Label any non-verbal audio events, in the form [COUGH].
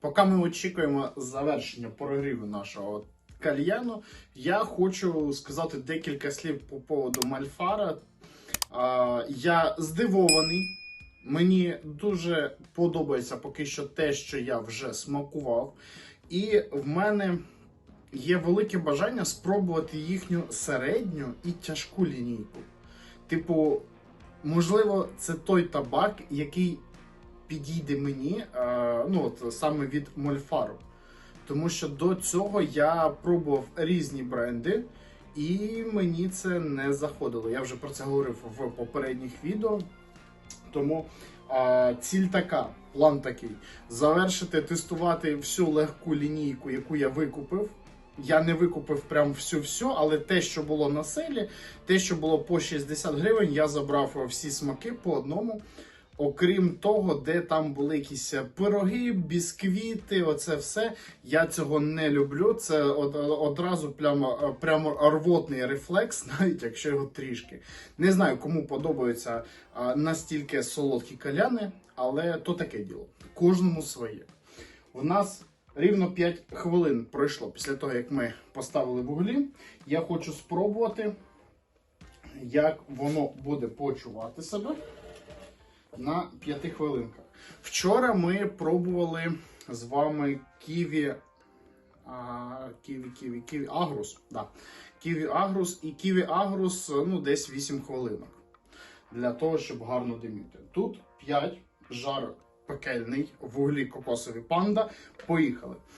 Поки ми очікуємо завершення прогріву нашого кальяну, я хочу сказати декілька слів по поводу Мальфара. Я здивований. Мені дуже подобається поки що те, що я вже смакував. І в мене є велике бажання спробувати їхню середню і тяжку лінійку. Типу, можливо, це той табак, який підійде мені, е, ну от саме від Мольфару. Тому що до цього я пробував різні бренди, і мені це не заходило. Я вже про це говорив в попередніх відео. Тому е, ціль така, план такий: завершити тестувати всю легку лінійку, яку я викупив. Я не викупив прям всю-всю, але те, що було на селі, те, що було по 60 гривень, я забрав всі смаки по одному. Окрім того, де там були якісь пироги, бісквіти, оце все. Я цього не люблю. Це од- одразу прямо, прямо рвотний рефлекс, [LAUGHS] навіть якщо його трішки. Не знаю, кому подобаються настільки солодкі каляни, але то таке діло. Кожному своє. У нас рівно 5 хвилин пройшло після того, як ми поставили вуглі. Я хочу спробувати, як воно буде почувати себе на 5 хвилинках. Вчора ми пробували з вами ківі. Ківі, ківі, ківі Агрус. Да. Ківі Агрус і ківі Агрус ну, десь 8 хвилинок. Для того, щоб гарно диміти. Тут 5 жар пекельний, вуглі кокосові панда. Поїхали.